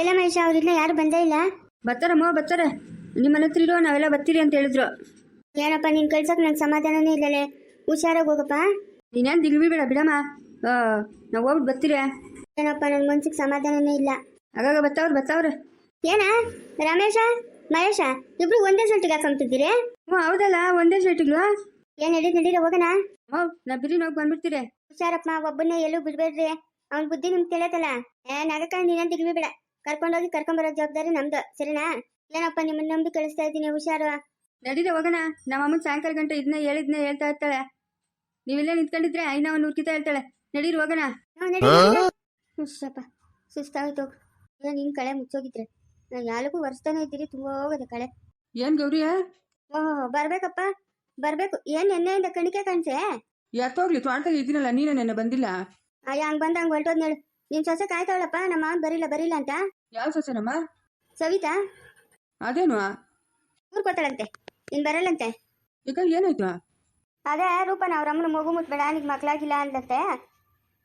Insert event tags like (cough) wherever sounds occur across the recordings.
ಎಲ್ಲ ಮಹೇಶ ಅವ್ರಿನ್ನ ಯಾರು ಬಂದೇ ಇಲ್ಲ. ಬರ್ತಾರಮ್ಮ ಬರ್ತಾರೆ. ನಿಮ್ಮ ಮನೆ ಹತ್ರ ಇರೋ ನಾವೆಲ್ಲ ಬರ್ತೀರಿ ಅಂತ ಹೇಳಿದ್ರು. ಏನಪ್ಪ ನೀನು ಕಳ್ಸೋಕೆ ನಂಗೆ ಸಮಾಧಾನನೇ ಇಲ್ಲಲೇ. ಹುಷಾರಾಗಿ ಹೋಗಪ್ಪ. ನೀನೇನು ದಿಗ್ವಿ ಬೇಡ ಬಿಡಮ್ಮ. ನಾವು ಹೋಗ್ಬಿಟ್ಟು ಬರ್ತೀರಿ. ಏನಪ್ಪ ನನ್ನ ಮನ್ಸಿಗೆ ಸಮಾಧಾನನೇ ಇಲ್ಲ. ಆಗಾಗ ಬರ್ತಾವ್ರು ಬರ್ತಾವ್ರೆ ಏನ? ರಮೇಶ? ಮಹೇಶ? ಇಬ್ರು ಒಂದೇ ಶರ್ಟಿಗೆ ಹಾಕೊಂತಿದ್ದೀರಿ? ಹ್ಞೂ ಹೌದಲ್ಲ ಒಂದೇ ಶರ್ಟಿಗ್ಳು ಏನ್ ನಡಿ ನಡೀರಿ ಹೋಗೋಣ. ಹ್ಞೂ ನಾ ಬಿರಿ ಹೋಗಿ ಬಂದ್ಬಿಡ್ತೀರಿ. ಹುಷಾರಪ್ಪ ಒಬ್ಬನೇ ಎಲ್ಲೂ ಬಿಡ್ಬೇಡ್ರಿ. ಅವ್ನ ಬುದ್ಧಿ ನಿಮ್ಗೆ ತಿಳಿಯತ್ತಲ್ಲ. ಏ ನಗಕ್ಕ ನೀನೇನು ದಿಗ್ವಿ ಬೇಡ. ಕರ್ಕೊಂಡೋಗಿ ಕರ್ಕೊಂಬರೋ ಜವಾಬ್ದಾರಿ ನಮ್ದು ಸರಿನಾ? ಏನಪ್ಪ ನಿಮ್ಮನ್ನ ನಂಬಿ ಕಳಿಸ್ತಾ ಇದ್ದೀನಿ ಹುಷಾರು. ನಡೀರಿ ಹೋಗೋಣ. ನಮ್ಮ ಅಮ್ಮನ ಸಾಯಂಕಾಲ ಗಂಟೆ ಇದನ್ನ ಹೇಳಿದ್ನ ಹೇಳ್ತಾ ಇರ್ತಾಳೆ. ನೀವಿಲ್ಲೇ ನಿಂತ್ಕೊಂಡಿದ್ರೆ ಐನ ಒಂದು ಉರ್ಕಿತಾ ಹೇಳ್ತಾಳೆ ನಡೀರಿ ಹೋಗೋಣ. ಹುಷಪ್ಪ ಸುಸ್ತಾಯ್ತು ಏನ್ ನಿನ್ ಕಳೆ ಮುಚ್ಚೋಗಿದ್ರೆ. ನಾನು ಯಾರಿಗೂ ವರ್ಷತಾನೆ ಇದ್ದೀರಿ ತುಂಬಾ ಹೋಗದೆ ಕಳೆ. ಏನ್ ಗೌರಿಯ ಓಹೋ ಬರ್ಬೇಕಪ್ಪ. ಬರ್ಬೇಕು. ಏನ್ ಎಣ್ಣೆಯಿಂದ ಕಣಿಕೆ ಕಾಣಿಸೆ? ಎತ್ತೋಗ್ಲಿ ತೋಟದಾಗ ಇದ್ದೀನಲ್ಲ ನೀನೇ ನೆನ್ನೆ ಬಂದಿಲ್ಲ? ಅಯ್ಯ ಹಂಗ್ ಬಂದ ಹಂಗ್ ಹೊರಟೋದ್ ನೋಡು ನಿನ್ ಸೊಸೆ ಕಾಯ್ತಾವಳಪ್ಪ ನಮ್ಮ ಮಾವನ್ ಬರಿಲ್ಲ ಬರಿಲ್ಲ ಅಂತ? ಯಾವ ಸೊಸೆನಮ್ಮ? ಸವಿತಾ? ಅದೇನು? ಊರ್ಕೋತಾಳಂತೆ ನೀನ್ ಬರಲ್ಲಂತೆ. ಈಗ ಏನಾಯ್ತು? ಅದೇ ರೂಪನ ಅವ್ರ ಅಮ್ಮನ ಮಗು ಮುತ್ಬೇಡ ನಿಗ್ ಮಕ್ಳಾಗಿಲ್ಲ ಅಂದಂತೆ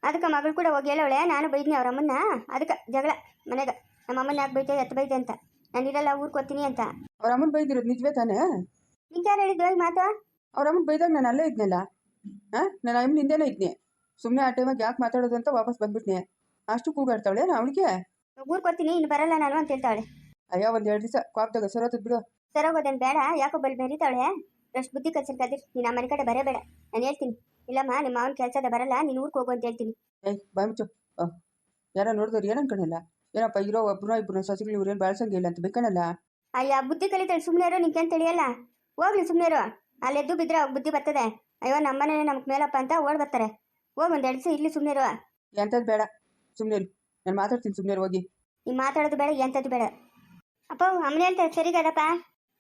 ಅದಕ್ಕೆ ಮಗಳು ಕೂಡ ಹೋಗಿ ಹೇಳವಳೆ ನಾನು ಬೈದ್ನಿ ಅವ್ರ ಅಮ್ಮನ್ನ ಅದಕ್ಕೆ ಜಗಳ ಮನೆಗ. ನಮ್ಮ ಅಮ್ಮನ ಯಾಕೆ ಬೈತೆ ಎತ್ತ ಬೈತೆ ಅಂತ. ನಾನು ಇರಲ್ಲ ಕೊತ್ತೀನಿ ಅಂತ. ಅವ್ರ ಅಮ್ಮನ ಬೈದಿರೋದು ನಿಜವೇ ತಾನೆ? ನಿಂಗೆ ಯಾರು ಹೇಳಿದ್ರು ಈ ಮಾತು? ಅವ್ರ ಅಮ್ಮನ ಬೈದಾಗ ನಾನು ಅಲ್ಲೇ ಇದ್ನಲ್ಲ? ಹಾ ನಾನು ಅಮ್ಮನ ಹಿಂದೆನೇ ಇದ್ನಿ. ಸುಮ್ಮನೆ ಆ ಟೈಮಾಗ ಯಾಕೆ ಮಾತಾಡೋದು ಅಂತ ವಾಪಸ್ ಬಂದ್ಬಿಟ್ನೆ. ಅಷ್ಟು ಕೂಗಾಡ್ತಾವಳೆ ಅವಳಿಗೆ? ಊರ್ಕೋತೀನಿ ಇನ್ನು ಬರಲ್ಲ ನಾನು ಅಂತ ಹೇಳ್ತಾಳೆ. ಅಯ್ಯೋ ಒಂದ್ ಎರಡು ದಿವಸ ಕಾಪ್ದಾಗ ಸರೋತದ್ ಬಿಡು. ಸರೋಗೋದೇನು ಬೇಡ ಯಾಕೋ ಬಲ್ ಬೆರಿತಾವಳೆ ಅಷ್ಟು ಬುದ್ಧಿ ಕಲ್ಸಿರ್ ಕದಿರ್ ನೀನು ಮನೆ ಕಡೆ ಬರೇ ಬೇಡ. ನಾನು ಹೇಳ್ತೀನಿ. ಇಲ್ಲಮ್ಮ ನಿಮ್ಮ ಮಾವನ್ ಕೆಲಸದ ಬರಲ್ಲ ನೀನು ಊರಿಗೆ ಹೋಗು ಅಂತ ಹೇಳ್ತೀನಿ. ಏಯ್ ಬಾಯ್ ಮುಚ್ಚು. ಯಾರೋ ನೋಡಿದವ್ರು ಏನು ಅನ್ಕೊಳಲ್ಲ ಏನಪ್ಪ ಇರೋ ಒಬ್ಬನ ಇಬ್ಬರು ಸಸಿಗಳು ಇವ್ರೇನು ಬಾಳ್ಸಂಗಿಲ್ಲ ಅಂತ ಬೇಕಣಲ್ಲ ಅಯ್ಯ ಬುದ್ಧಿ ಕಲಿತಾಳೆ ಸುಮ್ಮನೆ ಇರೋ ನಿಂಗೆ ತಿಳಿಯಲ್ಲ? ಹೋಗ್ಲಿ ಸುಮ್ಮನೆ ಇರೋ ಅಲ್ಲೆದ್ದು ಬಿದ್ರೆ ಅವ್ ಬುದ್ಧಿ ಬರ್ತದೆ. ಅಯ್ಯೋ ನಮ್ಮನೆ ನಮ್ಗೆ ಮೇಲಪ್ಪ ಅಂತ ಓಡ್ ಬರ್ತಾರೆ. ಹೋಗ್ ಒಂದು ಎಡ್ಸಿ ಇಲ್ಲಿ ಸುಮ್ಮನೆ ಇರುವ ಎಂಥದ್ದು ಬೇಡ. ಸುಮ್ಮನೆ ನಾನು ಮಾತಾಡ್ತೀನಿ ಸುಮ್ಮನೆ ಹೋಗಿ. ನೀ ಮಾತಾಡೋದು ಬೇಡ ಎಂಥದ್ದು ಬೇಡ. ಅಪ್ಪ ಅಮ್ಮನ ಹೇಳ್ತಾರೆ ಸರಿಗದಪ್ಪ.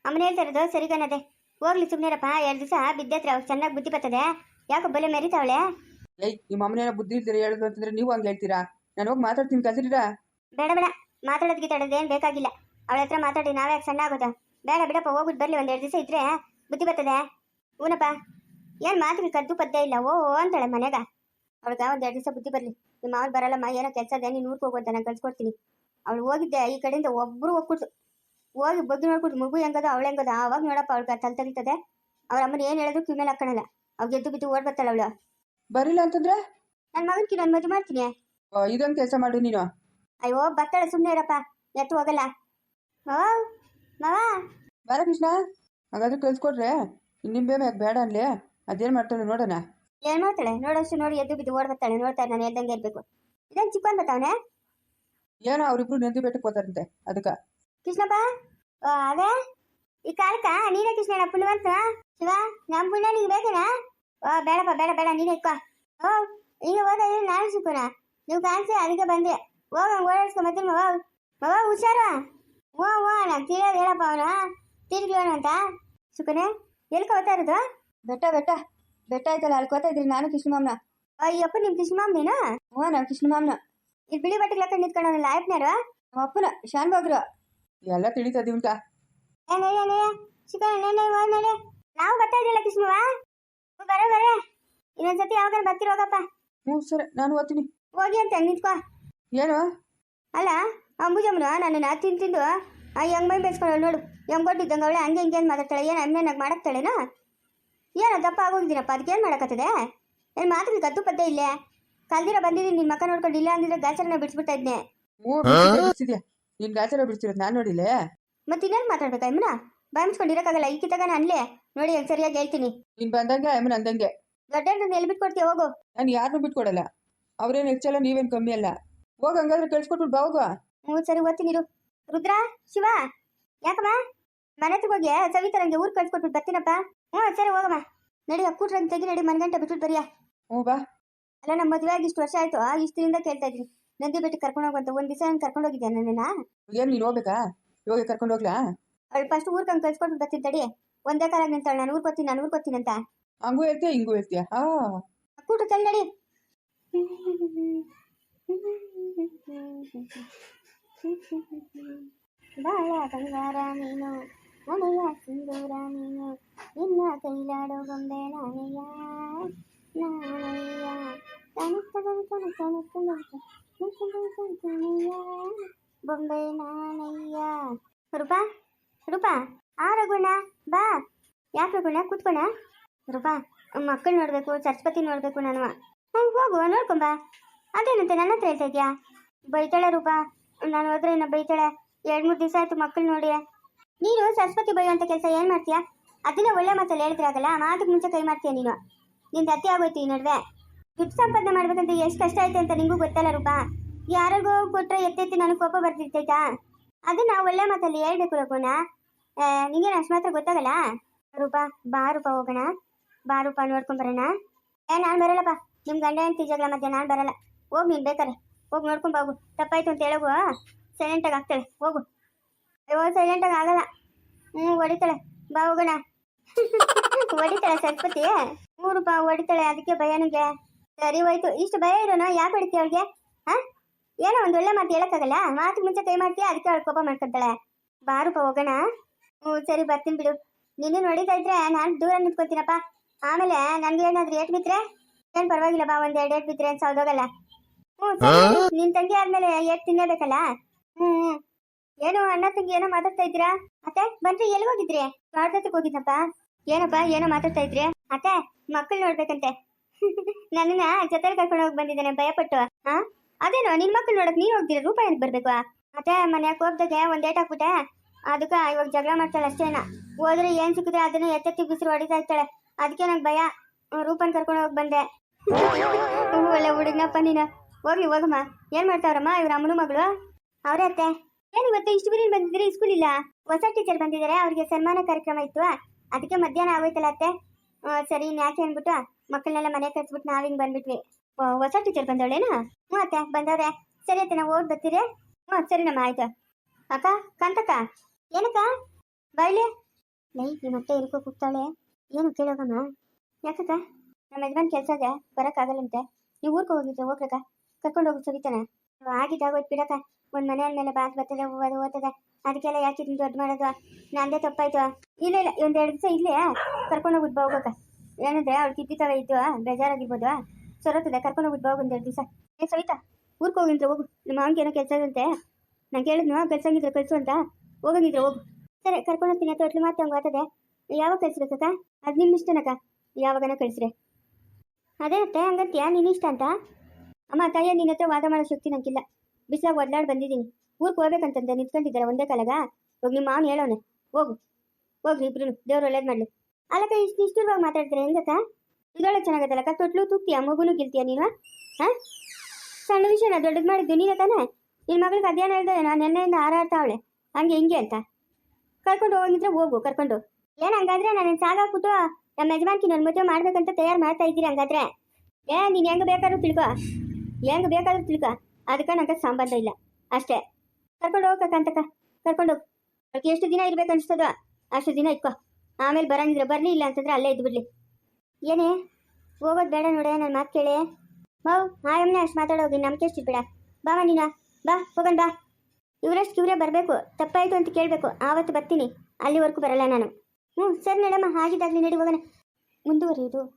ಅಮ್ಮನ ಹೇಳ್ತಾ ಇರೋದು ಸರಿಗನದೆ. ಹೋಗ್ಲಿ ಸುಮ್ಮನೆರಪ್ಪ ಎರಡು ದಿವಸ ಬಿದ್ದತ್ರ ಅವ್ರು ಚೆನ್ನಾಗಿ ಬುದ್ಧಿ ಬರ್ತದೆ ಯಾಕೋ ಬಲೆ ಮೆರಿತಾವಳೆ? ಏಯ್ ನಿಮ್ಮ ಅಮ್ಮನೇನ ಬುದ್ಧಿ ಇಲ್ದಿರ ಹೇಳೋದು ಅಂತಂದ್ರೆ ನೀವು ಹಂಗೆ ಹೇಳ್ತೀರಾ? ನಾನು ಹೋಗಿ ಮಾತಾಡ್ತೀನಿ ಕಲ್ತಿರಾ ಬೇಡ ಬೇಡ. ಮಾತಾಡೋದು ಗೀತಾಡೋದು ಏನು ಬೇಕಾಗಿಲ್ಲ. ಅವಳ ಹತ್ರ ಮಾತಾಡಿ ನಾವೇ ಯಾಕೆ ಸಣ್ಣ ಆಗೋದು? ಬೇಡ ಬಿಡಪ್ಪ ಹೋಗ್ಬಿಟ್ಟು ಬರ್ಲಿ ಒಂದು ಎರಡು ದಿವಸ ಇದ್ರೆ ಬುದ್ಧಿ ಬರ್ತದೆ ಊನಪ್ಪ ಏನು ಮಾತಿಗೆ ಕದ್ದು ಪದ್ಯ ಇಲ್ಲ? ಓ ಓ ಅಂತಾಳೆ ಮನೆಗ. ಅವಳಿಗೆ ಒಂದು ಎರಡು ದಿವಸ ಬುದ್ಧಿ ಬರಲಿ. ನಿಮ್ಮ ಅವ್ನು ಬರಲ್ಲಮ್ಮ ಏನೋ ಕೆಲಸ ಇದೆ ನೀನು ಊರಿಗೆ ಹೋಗು ಅಂತ ನಾನು ಕಳ್ಸ್ಕೊಡ್ತೀನಿ. ಅವಳು ಹೋಗಿದ್ದೆ ಈ ಕಡೆಯಿಂದ ಒಬ್ಬರು ಹೋಗ್ಬಿಡ್ತು ಹೋಗಿ ಬಗ್ಗೆ ನೋಡ್ಬಿಟ್ಟು ಮಗು ಹೆಂಗದ ಅವಳು ಹೆಂಗದ. ಆವಾಗ ನೋಡಪ್ಪ ಅವಳಿಗೆ ತಲೆ ತೆಗಿತದೆ. ಅವ್ರ ಅಮ್ಮನ ಏನು ಹೇಳಿದ್ರು ಕಿವಿಮೇಲೆ ಹಾಕೋಣಲ್ಲ. ಅವ್ಳು ಗೆದ್ದು ಬಿದ್ದು ಓಡ್ ಬರ್ತಾಳೆ ಅವಳು. ಬರಿಲ್ಲ ಅಂತಂದ್ರೆ? ನನ್ನ ಮಗನ್ಕಿ ನಾನು ಮದುವೆ ಮಾಡ್ತೀನಿ. ಇದೊಂದ್ ಕೆಲಸ ಮಾಡು ನೀನು. ಅಯ್ಯೋ ಬರ್ತಾಳೆ ಸುಮ್ಮನೆ ಇರಪ್ಪ. ಎತ್ತು ಹೋಗಲ್ಲ. ಮಾವಾ ಮಾವಾ. ಬಾರ ಕೃಷ್ಣ ಹಾಗಾದ್ರೆ ಕಳ್ಸ್ಕೊಡ್ರೆ. ನಿಂಬೆ ಯಾಕೆ ಬೇಡ ಅನ್ಲೇ? ಅದೇನು ಮಾಡ್ತಾಳೆ ನೋಡೋಣ. ಏನ್ ಮಾಡ್ತಾಳೆ ನೋಡೋಷ್ಟು ನೋಡಿ ಎದ್ದು ಬಿದ್ದು ಓಡ್ ಬರ್ತಾಳೆ ನೋಡ್ತಾರೆ ನಾನು ಎದ್ದಂಗೆ ಇರ್ಬೇಕು. ಇದೇನ್ ಚಿಕ್ಕವನ್ ಬರ್ತಾವನೆ? ಏನೋ ಅವ್ರಿಬ್ರು ನಂದಿ ಬೆಟ್ಟಕ್ಕೆ ಹೋತಾರಂತೆ ಅದಕ್ಕೆ. ಕೃಷ್ಣಪ್ಪ? ಓ ಅದೇ? ಈ ಕಾಲಕ್ಕ ನೀನೇ ಕೃಷ್ಣಣ್ಣ ಪುಣ್ಯವಂತ? ಶಿವ ನಮ್ ಪುಣ್ಯ ನಿಂಗೆ ಬೇಕೇನಾ? ಓ ಬೇಡಪ್ಪ ಬೇಡ ಬೇಡ ನೀನೇ ಇಕ್ಕೋ ಓ ಈಗ ಹೋದ್ರೆ ನಾನು ಸಿಕ್ಕೋಣ ನೀವು ಕಾಣಿಸಿ ಅದಕ್ಕೆ ಬಂದೆ ಹೋಗ ಓಡಾಡ್ಸ್ಕೊಂಬತ್ತೀನಿ ಮವ ಮವ ಹುಷಾರ? ಓ ಓ ನಾನು ತಿಳಿಯೋದು ಹೇಳಪ್ಪ ಅವನು. ತಿರ್ಗ್ಲೋಣ ಅಂತ. ಸುಕನೆ ಎಲ್ಕ ಹೋಗ್ತಾ ಇರೋದು? ಬೆಟ್ಟ ಬೆಟ್ಟ. ಬೆಟ್ಟ ಆಯ್ತಲ್ಲ ಅಲ್ಲಿ ಕೋತಾ ಇದ್ರಿ ನಾನು ಕೃಷ್ಣ ಮಾಮನ. ಅಯ್ಯಪ್ಪ ನಿಮ್ ಕೃಷ್ಣ ನೀನು ಹ್ಞೂ ನಾವು ಕೃಷ್ಣ ಮಾಮನ. ಈ ಬಿಳಿ ಬಟ್ಟೆ ಹಾಕೊಂಡು ನಿಂತ್ಕೊಂಡವನಲ್ಲ ಆಯ್ತನಾರು ನಮ್ಮ ಅಪ್ಪನ ಶಾನ್ ಬಾಗ್ರು. ಎಲ್ಲ ತಿಳಿತದೆ ಉಂಟಾ ಏನೇ ಏನೇ ಚಿಕನ್ ಏನೇ ನಡೆ. ನಾವು ಬರ್ತಾ ಇದ್ದಿಲ್ಲ ಕೃಷ್ಣವ ಬರ ಬರ. ಇನ್ನೊಂದ್ಸತಿ ಯಾವಾಗ ಬರ್ತಿರೋಗಪ್ಪ ಹ್ಞೂ ಸರಿ ನಾನು ಓದ್ತೀನಿ ಹೋಗಿ ಅಂತ ನಿಂತ್ಕೋ. ಏನು? ಅಲ್ಲ ಅಂಬುಜಮ್ಮನ ನನ್ನನ್ನು ತಿಂದು ತಿಂದು ಆ ಹೆಂಗ್ ಮೈ ಬೇಯಿಸ್ಕೊಂಡು ನೋಡು. ಹೆಂಗ್ ಕೊಟ್ಟಿದ್ದಂಗೆ ಅವಳೆ ಹಂಗೆ ಹಿಂಗೆ ಏನು ಮಾತಾಡ್ತಾಳೆ. ಏನು ಅಮ್ಮನಾಗ ಮಾಡಕ್ತಾಳೇನೋ ಏನೋ ದಪ್ಪ ಆಗೋಗಿದ್ದೀನಪ್ಪ? ಅದಕ್ಕೆ ಏನು ಮಾಡಕತ್ತದೆ? ಏನು ಮಾತಿಗೆ ಕದ್ದು ಪದ್ದೆ ಇಲ್ಲೇ? ಕಲ್ದಿರ ಬಂದಿದ್ದೀನಿ ನಿನ್ನ ಮಕ್ಕ ನೋಡ್ಕೊಂಡು ಇಲ್ಲ ಅಂದಿದ್ರೆ ಗಾಚರನ್ನ ಬಿಡಿಸ್ಬಿಡ್ತಾ ಇದ್ನೆ. ನಿನ್ ಗಾಚಾರ ಬಿಡಿಸಿರೋದು ನಾನು ನೋಡಿಲ್ಲ? ಮತ್ತೆ ಇನ್ನೇನು ಮಾತಾಡ್ಬೇಕಾ ಇಮ್ಮನ ಬಾಯ್ ಮುಚ್ಕೊಂಡಿರೋಕ್ಕಾಗಲ್ಲ ಈ ಕಿತ್ತಾಗ ಅನ್ಲೇ. ನೋಡಿ ಹೆಂಗೆ ಸರಿಯಾಗಿ ಹೇಳ್ತೀನಿ. ನೀನು ಬಂದಂಗೆ ಅಮ್ಮನ ಅಂದಂಗೆ. ದೊಡ್ಡ ಎಲ್ಲಿ ಬಿಟ್ಕೊಡ್ತೀಯ? ಹೋಗು. ನಾನು ಯಾರನ್ನೂ ಬಿಟ್ಕೊಡಲ್ಲ. ಅವ್ರೇನು ಹೆಚ್ಚಲ್ಲ ನೀವೇನು ಕಮ್ಮಿ ಅಲ್ಲ. ಹೋಗ ಹಂಗಾದ್ರೆ ಕಳ್ಸ್ಕೊಟ್ಬಿಟ್ಟು ಬಾ ಹೋಗು ಹ್ಞೂ ಸರಿ ಓದ್ತೀನಿ ಇರು. ರುದ್ರ ಶಿವ ಯಾಕಮ್ಮ? ಮನೆ ತಗೋಗಿ ಹೋಗಿ ಸವಿತರಂಗೆ ಊರು ಕಳ್ಸ್ಕೊಟ್ಬಿಟ್ಟು ಬರ್ತೀನಪ್ಪ. ಹ್ಞೂ ಸರಿ ಹೋಗಮ್ಮ. ನಡಿ ಕೂಟ್ರಂಗೆ ತೆಗಿ ನಡಿ ಮನ್ಗಂಟೆ ಬಿಟ್ಬಿಟ್ಟು ಬರೀ ಹ್ಞೂ ಬಾ. ಅಲ್ಲ ನಮ್ಮ ಮದುವೆ ಆಗಿ ಇಷ್ಟು ವರ್ಷ ಆಯ್ತು ಆ ಇಷ್ಟರಿಂದ ಕೇಳ್ತಾ ಇದ್ದೀನಿ. ನಂದಿ ಬೆಟ್ಟಿ ಕರ್ಕೊಂಡು ಹೋಗುವಂತ ಒಂದು ದಿವಸ ಕರ್ಕೊಂಡು ಹೋಗಿದ್ದೆ ನನ್ನೇನ? ಏನು ನೀನು ಹೋಗ್ಬೇಕಾ? ಇವಾಗ ಕರ್ಕೊಂಡು ಹೋಗ್ಲಾ? ಅವಳು ಫಸ್ಟ್ ಊರ್ಗೆ ಹಂಗೆ ಕಳ್ಸ್ಕೊಂಡು ತಡಿ ಒಂದೇ ಕಾಲಾಗಿ ನಿಂತಾಳೆ ನಾನು ಊರ್ ಬರ್ತೀನಿ ನಾನು ಊರ್ ಬರ್ತೀನಿ ಅಂತ. ಹಂಗೂ ಹೇಳ್ತೀಯ ಹಿಂಗೂ ಹೇಳ್ತೀಯ? ಹಾ. ಕೂಟು ತಲೆ ನಡಿ. ಬಾಳ ಬಂಗಾರ ನೀನು. ಒಡೆಯ ಸಿಂಧೂರ ನೀನು ನಿನ್ನ ಕೈಲಾಡೋ ಗೊಂಬೆ ನಾನೆಯ? ನಾನೆಯ ಬೊಂಬೆ ನಾನಯ್ಯ ರೂಪಾ ರೂಪಾ, ಆ ರಘುಣ ಬಾ. ಯಾಕೆ ರಘುಣ ಕೂತ್ಕೋಣ ರೂಪಾ, ಮಕ್ಕಳು ನೋಡಬೇಕು, ಸರಸ್ವತಿ ನೋಡಬೇಕು ನಾನು. ಹ್ಞೂ ಹೋಗುವ ನೋಡ್ಕೊಂಬಾ ಅದೇನಂತೆ, ನನ್ನ ಹತ್ರ ಹೇಳ್ತಾ ಇದೆಯಾ? ಬೈತಾಳೆ ರೂಪಾ, ನಾನು ಹೋದ್ರೆ ಇನ್ನ ಬೈತಾಳೆ. ಎರಡು ಮೂರು ದಿವಸ ಆಯಿತು ಮಕ್ಕಳು ನೋಡಿ. ನೀನು ಸರಸ್ವತಿ ಅಂತ ಕೆಲಸ ಏನು ಮಾಡ್ತೀಯಾ? ಅದನ್ನ ಒಳ್ಳೆ ಮಾತಲ್ಲಿ ಹೇಳಿದ್ರಾಗಲ್ಲ ಮಾತಿಗೆ ಮುಂಚೆ ಕೈ ಮಾಡ್ತೀಯ ನೀನು? ನಿಂದು ಅತಿ ಆಗೋಯ್ತು ಈ ನಡುವೆ. ದುಡ್ಡು ಸಂಪಾದನೆ ಮಾಡ್ಬೇಕಂತ ಎಷ್ಟು ಕಷ್ಟ ಐತೆ ಅಂತ ನಿಂಗೂ ಗೊತ್ತಲ್ಲ ರೂಪಾ. ಯಾರಿಗೋ ಕೊಟ್ರೆ ಎತ್ತೆತ್ತಿ ನನಗೆ ಕೋಪ ಬರ್ತಿರ್ತೈತಾ ಅದನ್ನ ಒಳ್ಳೆ ಮಾತಲ್ಲಿ ಹೇಳ್ಬೇಕು ರಘುನ ನಿಂಗೆ ಅಷ್ಟು ಮಾತ್ರ ಗೊತ್ತಾಗಲ್ಲ? ರೂಪಾ, ಬಾ ರೂಪಾ ಹೋಗೋಣ. ಬಾ ರೂಪಾ, ನೋಡ್ಕೊಂಡ್ ಬರೋಣ. ಏ, ನಾನು ಬರಲ್ಲಪ್ಪ. ನಿಮ್ಮ ಗಂಡ ಹೆಂಡತಿ ಜಗಳ ಮಧ್ಯೆ? ನಾನು ಬರಲ್ಲ. ಹೋಗಿ ನೀನು ಬೇಕಾರೆ. ಹೋಗಿ ಹೋಗು. ತಪ್ಪಾಯ್ತು ಅಂತ ಹೇಳೋಗು ಸೈಲೆಂಟಾಗಿ ಆಗ್ತಾಳೆ ಹೋಗು. ಅಯ್ಯೋ ಸೈಲೆಂಟಾಗಿ ಆಗಲ್ಲ. ಹ್ಞೂ ಹೊಡಿತಾಳೆ. ಬಾ ಹೋಗೋಣ. (laughs) ಹೊಡಿತಾಳೆ ಸರಸ್ವತಿ. ಮೂರು ಬಾ ಹೊಡಿತಾಳೆ ಅದಕ್ಕೆ ಭಯನಿಗೆ. ಸರಿ ಹೋಯ್ತು. ಇಷ್ಟು ಭಯ ಇರೋನು? ಯಾಕೆ ಹೊಡಿತೀಯ ಅವಳಿಗೆ? ಹಾ? ಏನೋ ಒಂದು ಒಳ್ಳೆ ಮಾತು ಹೇಳಕ್ಕಾಗಲ್ಲ? ಮಾತು ಮುಂಚೆ ಕೈ ಮಾಡ್ತೀಯ? ಅದಕ್ಕೆ ಅವಳು ಕೋಪ ಬಾರು ಬಾರುಪ ಹೋಗೋಣ. ಹ್ಞೂ ಸರಿ ಬರ್ತೀನಿ ಬಿಡು. ನಿನ್ನ ನೋಡಿತಾ ಇದ್ರೆ ನಾನು ದೂರ ನಿಂತ್ಕೊತೀನಪ್ಪ. ಆಮೇಲೆ ನನ್ಗೆ ಏನಾದ್ರು ಏಟ್ ಬಿದ್ರೆ? ಏನು ಪರವಾಗಿಲ್ಲ ಬಾ ಒಂದೆರಡು ಎರಡು ಏಟ್ ಬಿದ್ರೆ ಏನು ಸೌದೋಗಲ್ಲ. ಹ್ಞೂ ನಿನ್ನ ನಿನ್ ತಂಗಿ ಆದಮೇಲೆ ಏಟ್ ತಿನ್ನಬೇಕಲ್ಲ ಹ್ಞೂ ಹ್ಞೂ ಏನು ಅಣ್ಣ ತಂಗಿ ಏನೋ ಮಾತಾಡ್ತಾ ಇದ್ದೀರಾ? ಅತ್ತೆ, ಬಂದ್ರೆ ಎಲ್ಲಿ ಹೋಗಿದ್ರಿ? ಸ್ವಾರ್ಥಕ್ಕೆ ಹೋಗಿದ್ನಪ್ಪ. ಏನಪ್ಪ, ಏನೋ ಮಾತಾಡ್ತಾ ಇದ್ರಿ? ಅತ್ತೆ, ಮಕ್ಕಳು ನೋಡ್ಬೇಕಂತೆ. (laughs) ನನ್ನನ್ನ ಜೊತೆ ಕರ್ಕೊಂಡು ಹೋಗಿ ಬಂದಿದ್ದಾನೆ ಭಯಪಟ್ಟು. ಹಾ ಅದೇನೋ, ನಿನ್ ಮಕ್ಕಳು ನೋಡಕ್ ನೀನ್ ಹೋಗ್ತೀರ? ರೂಪಾಯಿ ಅಂತ ಬರ್ಬೇಕು? ಅತ್ತೆ ಮನೆ ಹೋಗ್ದಾಗೆ ಒಂದ್ ಏಟ್ ಹಾಕ್ಬಿಟ್ಟೆ. ಅದಕ್ಕ ಇವಾಗ ಜಗಳ ಮಾಡ್ತಾಳೆ ಅಷ್ಟೇನ ಹೋದ್ರೆ ಏನ್ ಸಿಕ್ಕಿದ್ರೆ ಅದನ್ನ ಎತ್ತೆತ್ತಿ ಬಿಸಿರು ಹೊಡಿತಾ ಇರ್ತಾಳೆ. ಅದಕ್ಕೆ ನಂಗೆ ಭಯ. ರೂಪನ್ ಕರ್ಕೊಂಡು ಹೋಗಿ ಬಂದೆ. (laughs) ಒಳ್ಳೆ ಹುಡುಗನಪ್ಪ ನೀನು. ಹೋಗ್ಲಿ, ಹೋಗಮ್ಮ. ಏನ್ ಮಾಡ್ತಾವ್ರಮ್ಮ ಇವ್ರ ಅಮ್ಮನ ಮಗಳು? ಅವ್ರೆ ಅತ್ತೆ. ಏನ್ ಇವತ್ತು ಇಷ್ಟು ಬಿರಿನ್ ಬಂದಿದ್ರೆ ಸ್ಕೂಲ್ ಇಲ್ಲ. ಹೊಸ ಟೀಚರ್ ಬಂದಿದ್ದಾರೆ. ಅವ್ರಿಗೆ ಸನ್ಮಾನ ಕಾರ್ಯಕ್ರಮ ಇತ್ತು. ಅದಕ್ಕೆ ಮಧ್ಯಾಹ್ನ ಆಗೋಯ್ತಲ್ಲ ಅತ್ತೆ? ಸರಿ ಯಾಕೆ ಅನ್ಬಿಟ್ಟು ಮಕ್ಕಳನ್ನೆಲ್ಲ ಮನೆ ಕಳ್ಸ್ಬಿಟ್ಟು ನಾವ್ ಹಿಂಗ್ ಬಂದ್ಬಿಟ್ವಿ. ಹೊಸ ಟೀಚರ್ ಬಂದವಳೇನಾ? ಹ್ಞೂ ಅತ್ತೆ, ಬಂದವ್ರೆ. ಸರಿ ಅತ್ತೆ, ನಾವು ಓಡ್ ಬರ್ತೀರಿ? ಹ್ಞೂ ಸರಿನಮ್ಮ ಆಯ್ತು. ಅಕ್ಕ, ಕಾಂತಕ್ಕ, ಏನಕ್ಕ? ಬಾಯ್ಲಿ ನೈ ನಿಮ್ಮ ಅತ್ತೆ ಇರ್ಕೋ ಕೂಗ್ತಾಳೆ. ಏನು ಕೇಳೋಗಮ್ಮ? ಯಾಕಕ್ಕ? ನಮ್ಮ ಯಜಮಾನ್ ಕೆಲ್ಸಗೆ ಬರೋಕ್ಕಾಗಲ್ಲಂತೆ. ನೀವು ಊರ್ಗೆ ಹೋಗಿದ್ರೆ ಹೋಗ್ರಕ್ಕ ಕರ್ಕೊಂಡು ಹೋಗಿ ಸವಿತಾನೆ. ಆಗಿದ್ದಾಗೋಯ್ತು ಬಿಡಕ್ಕ. ಒಂದು ಮನೆ ಮೇಲೆ ಬಾಸ್ ಬರ್ತದೆ ಹೋಗೋದು ಓದ್ತದೆ. ಅದಕ್ಕೆಲ್ಲ ಯಾಕೆ ಇದನ್ನ ದೊಡ್ಡ ಮಾಡೋದು? ನಂದೇ ತಪ್ಪಾಯ್ತು. ಇಲ್ಲ ಇಲ್ಲ, ಒಂದು ಎರಡು ದಿವಸ ಇಲ್ಲೇ ಕರ್ಕೊಂಡು ಹೋಗ್ಬಿಟ್ಟು ಬಾವು ಹೋಗಕ್ಕ ಏನಂದ್ರೆ ಅವ್ಳು ಕಿತ್ತಿತ್ತವೆ ಇದ್ದು, ಬೇಜಾರಾಗಿರ್ಬೋದು. ಸೊರೋತದೆ, ಕರ್ಕೊಂಡು ಹೋಗ್ಬಿಟ್ಟು ಹೋಗು ಒಂದು ಎರಡು ದಿವಸ. ಏ, ಸವಿತಾ, ಊರ್ಗೆ ಹೋಗಿಂದ್ರೆ ಹೋಗು. ನಿಮ್ಮ ಮಾವನ್ಗೆ ಏನೋ ಕೆಲಸ ಇದಂತೆ ನಾನು ಕೇಳಿದ್ನು ಕಳ್ಸಂಗಿದ್ರೆ ಕಳ್ಸು ಅಂತ. ಹೋಗಂಗಿದ್ರೆ ಹೋಗು. ಸರಿ, ಕರ್ಕೊಂಡು ಹೋಗ್ತೀನಿ ಅಥವಾ ಒಟ್ಲು ಮಾತು ಹಂಗೆ ಆಗ್ತದೆ ಯಾವಾಗ ಕಳಿಸ್ಬೇಕಕ್ಕ ಅದು ನಿಮ್ಮ ಇಷ್ಟನಕ್ಕ. ಯಾವಾಗನ ಕಳಿಸ್ರೆ. ಅದೇ ಹಂಗಂತೀಯ? ನಿನ್ನ ಇಷ್ಟ ಅಂತ? ಅಮ್ಮ ತಾಯಿಯ ನಿನ್ನ ಹತ್ರ ವಾದ ಮಾಡೋ ಶಕ್ತಿ ನಂಗಿಲ್ಲ. ಬಿಸಿಲಾಗ ಒದ್ಲಾಡ್ ಬಂದಿದ್ದೀನಿ. ಊರಿಗೆ ಹೋಗ್ಬೇಕಂತಂದೆ ನಿಂತ್ಕೊಂಡಿದ್ದಾರೆ ಒಂದೇ ಕಾಲಾಗ? ಹೋಗಿ ನಿಮ್ಮ ಮಾವನ ಹೇಳೋನೆ. ಹೋಗು. ಹೋಗ್ರಿ ಇಬ್ರು ದೇವ್ರು ಒಳ್ಳೇದು ಮಾಡಲಿ. ಅಲ್ಲಕ್ಕ ಇಷ್ಟು ನಿಷ್ಠುರವಾಗಿ ಮಾತಾಡ್ತಾರೆ ಹೆಂಗಕ್ಕ? ಇದೊಳ್ಳೆ ಚೆನ್ನಾಗತ್ತಲ್ಲಕ್ಕ ತೊಟ್ಲು ತೂಗ್ತೀಯ? ಮಗುನು ಗೆಲ್ತೀಯ ನೀನು? ಹಾಂ? ಸಣ್ಣ ವಿಷಯನ ದೊಡ್ಡದು ಮಾಡಿದ್ದು ನೀನೇ ತಾನೇ? ನಿನ್ನ ಮಗಳಿಗೆ ಅದೇನು ಹೇಳ್ದೆ ನಾನು ನೆನ್ನೆಯಿಂದ ಹಾರಾಡ್ತಾವಳೆ. ಹಂಗೆ ಹಿಂಗೆ ಅಂತ. ಕರ್ಕೊಂಡು ಹೋಗಿದ್ರೆ ಹೋಗು, ಕರ್ಕೊಂಡು ಏನ್ ಹಂಗಾದ್ರೆ ನಾನು ಸಾಗಾಕ್ಬಿಟ್ಟು ನಮ್ಮ ಯಜಮಾನ್ಕಿ ನನ್ನ ಮದುವೆ ಮಾಡ್ಬೇಕಂತ ತಯಾರು ಮಾಡ್ತಾ ಇದ್ದೀರಿ ಹಂಗಾದ್ರೆ? ಏ, ನೀನು ಹೆಂಗ್ ಬೇಕಾದ್ರೂ ತಿಳ್ಕೊ. ಹೆಂಗ್ ಬೇಕಾದ್ರೂ ತಿಳ್ಕೊ. ಅದಕ್ಕೆ ನಂಗೆ ಸಂಬಂಧ ಇಲ್ಲ. ಅಷ್ಟೇ. ಕರ್ಕೊಂಡು ಹೋಗಕ್ಕಂತಕ್ಕ ಕರ್ಕೊಂಡು ಹೋಗಿ. ಅದಕ್ಕೆ ಎಷ್ಟು ದಿನ ಇರ್ಬೇಕು ಅನಿಸ್ತದೋ ಅಷ್ಟು ದಿನ ಇಟ್ಕೋ. ಆಮೇಲೆ ಬರಂಗಿದ್ರೆ ಬರಲಿ ಇಲ್ಲ ಅಂತಂದ್ರೆ ಅಲ್ಲೇ ಇದ್ದು ಬಿಡ್ಲಿ. ಏನೇ? ಹೋಗೋದು ಬೇಡ ನೋಡ ನನ್ನ ಮಾತು ಕೇಳಿ. ಬಾವು ಆಯಮ್ಮನೆ ಅಷ್ಟು ಮಾತಾಡೋಗಿ ನಮ್ಗೆ ಎಷ್ಟು ಬೇಡ ಬಾವ ನೀನ. ಬಾ ಹೋಗೋಣ ಬಾ. ಇವರಷ್ಟು ಇವರೇ ಬರಬೇಕು, ತಪ್ಪಾಯಿತು ಅಂತ ಕೇಳಬೇಕು. ಆವತ್ತು ಬರ್ತೀನಿ. ಅಲ್ಲಿವರೆಗೂ ಬರಲ್ಲ ನಾನು. ಹ್ಞೂ ಸರಿ ಮೇಡಮ್ಮ ಹಾಗಿದ್ದಾಗಲಿ ನಡಿ, ಹೋಗೋಣ. ಮುಂದುವರಿಯೋದು.